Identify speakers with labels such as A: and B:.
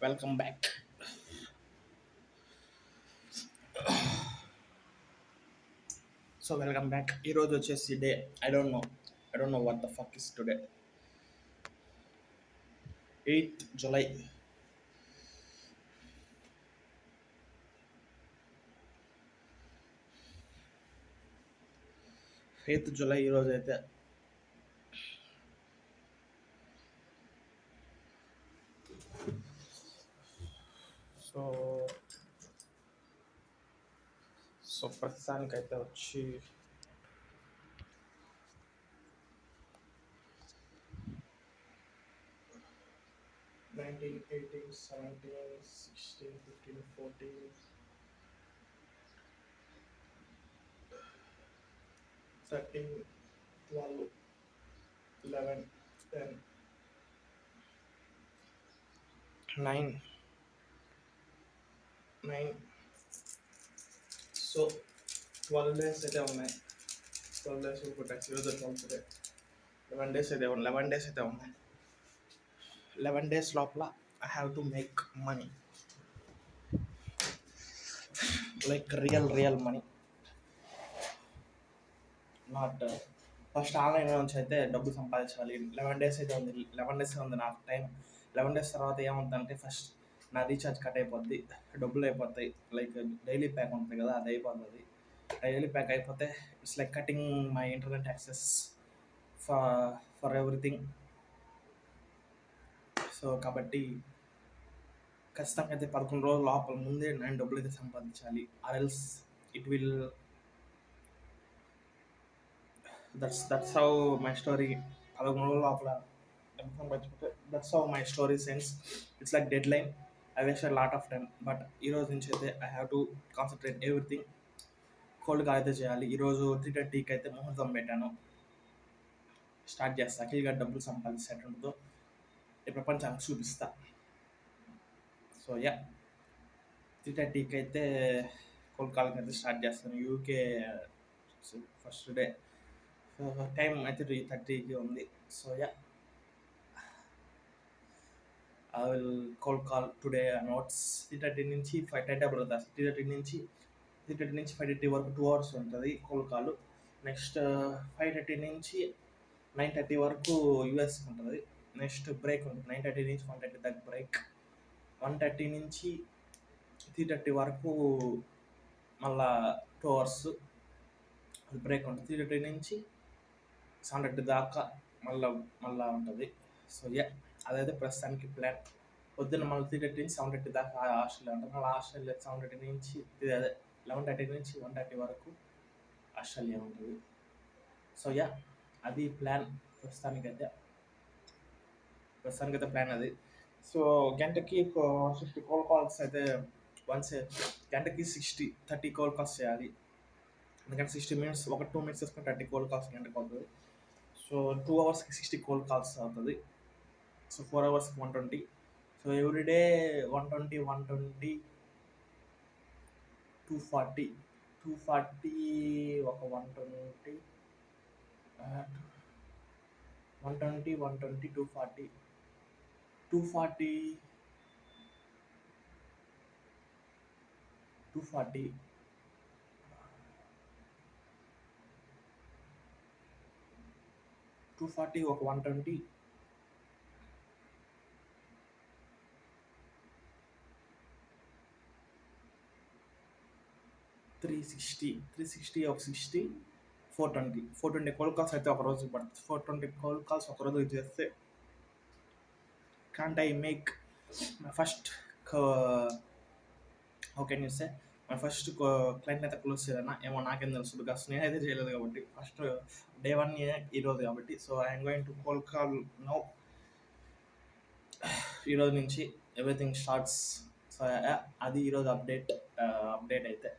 A: Welcome back so welcome back ఈరోజు వచ్చేసి day. I don't know I don't know what the fuck is today eighth July eighth July ఈరోజు అయితే so so ప్రస్తుతానికైతే వచ్చి nineteen eighteen seventeen sixteen fifteen fourteen thirteen twelve eleven ten nine nine so twelve days అయితే ఉన్నాయి. Twelve days ఇప్పుడు ఈరోజు twelfth day eleven days అయితే ఉన్నాయి. లెవెన్ డేస్ అయితే ఉన్నాయి. లెవెన్ డేస్ లోపల I have to make money like real real money not first online నుంచి అయితే డబ్బు సంపాదించాలి. లెవెన్ డేస్ అయితే ఉంది. లెవెన్ డేస్ ఉంది నాకు టైం లెవెన్ డేస్ తర్వాత ఏమవుతుందంటే ఫస్ట్ నా రీఛార్జ్ కట్ అయిపోద్ది డబ్బులు అయిపోతాయి. లైక్ డైలీ ప్యాక్ ఉంటుంది కదా అది అయిపోతుంది. డైలీ ప్యాక్ అయిపోతే it's like cutting my internet access for for everything so కాబట్టి ఖచ్చితంగా అయితే పదకొండు రోజుల లోపల ముందే నేను డబ్బులు అయితే సంపాదించాలి. Or else it will that's that's how my story పదకొండు రోజుల లోపల that's how my story sense it's like deadline I waste lot of time but ఈ రోజు నుంచి అయితే I have to concentrate everything కోల్డ్గా అయితే చేయాలి. ఈరోజు త్రీ థర్టీకి అయితే ముహూర్తం పెట్టాను. స్టార్ట్ చేస్తా. అఖిల్గా డబ్బులు సంపాదించేటంతో ఈ ప్రపంచానికి చూపిస్తా. సో యా త్రీ థర్టీకి అయితే కోల్కాలకి అయితే స్టార్ట్ చేస్తాను. యూకే ఫస్ట్ డే టైం అయితే త్రీ థర్టీకి ఉంది. So yeah I will call call today notes three thirty నుంచి ఫైవ్ టైం టేబుల్ అవుతుంది త్రీ థర్టీ నుంచి త్రీ థర్టీ నుంచి ఫైవ్ థర్టీ వరకు టూ అవర్స్ ఉంటుంది cold call next five thirty నుంచి నైన్ థర్టీ వరకు యూఎస్ ఉంటుంది. నెక్స్ట్ బ్రేక్ ఉంటుంది. నైన్ థర్టీ నుంచి వన్ థర్టీ దాకా బ్రేక్ వన్ థర్టీ నుంచి త్రీ థర్టీ వరకు మళ్ళా టూ అవర్స్ బ్రేక్ ఉంటుంది. త్రీ థర్టీ నుంచి సెవెన్ థర్టీ దాకా మళ్ళీ మళ్ళీ ఉంటుంది. సో యా అదైతే ప్రస్తుతానికి ప్లాన్ పొద్దున్న మళ్ళీ త్రీ థర్టీ నుంచి సెవెన్ థర్టీ దాకా హాస్టల్లో ఉంటాం. మళ్ళీ హాస్టల్లో సెవెన్ థర్టీ నుంచి అదే లెవెన్ థర్టీ నుంచి వన్ థర్టీ వరకు ఆస్ట్రేలియా ఉంటుంది. సో యా అది ప్లాన్ ప్రస్తుతానికైతే. ప్రస్తుతానికైతే ప్లాన్ అది. సో గంటకి సిక్స్టీ కోల్ కాల్స్ అయితే వన్స్ గంటకి సిక్స్టీ థర్టీ కోల్ కాల్స్ చేయాలి. ఎందుకంటే సిక్స్టీ మినిట్స్ ఒక టూ మినిట్స్ వేసుకుని థర్టీ కోల్ కాల్స్ గంటకు అవుతుంది. సో టూ అవర్స్కి సిక్స్టీ కోల్ కాల్స్ అవుతుంది. సో ఫోర్ అవర్స్కి one twenty so everyday one twenty one twenty two forty two forty ఒక one twenty one twenty one twenty two forty two forty two forty two forty ఒక one twenty three sixty three sixty ఒక sixty four twenty four twenty cold calls అయితే ఒకరోజు పడుతుంది four twenty cold calls ఒకరోజు చేస్తే can't I make my first okay news my first client అయితే close చేయాలన్నా ఏమో నాకేం తెలుసు బికాస్ నేనైతే చేయలేదు కాబట్టి ఫస్ట్ డే వన్ ఈరోజు కాబట్టి. So I'm going to cold call no ఈరోజు నుంచి ఎవ్రీథింగ్ స్టార్ట్స్ సో అది ఈరోజు అప్డేట్ అప్డేట్ అయితే.